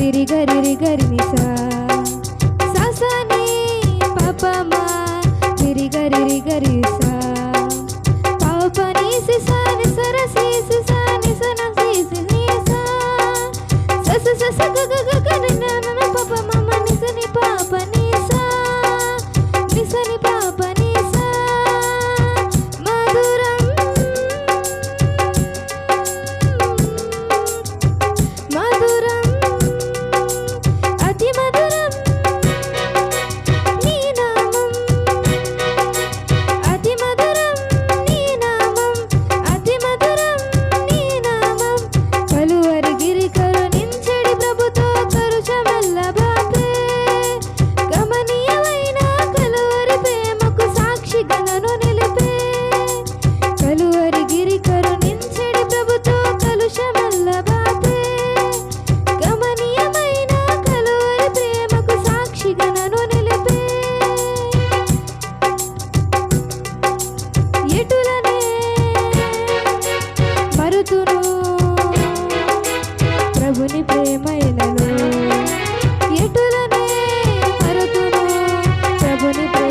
సిరి గరి రి గరి నిసా ససని పపమా సిరి గరి రి గరి సా పాపని సిసాని సరసి సిసాని సనసి సిని సా. సస సస గ గ ప్రభుని ప్రేమైనను. ఎటులనే మరుతును ప్రభుని ప్రేమ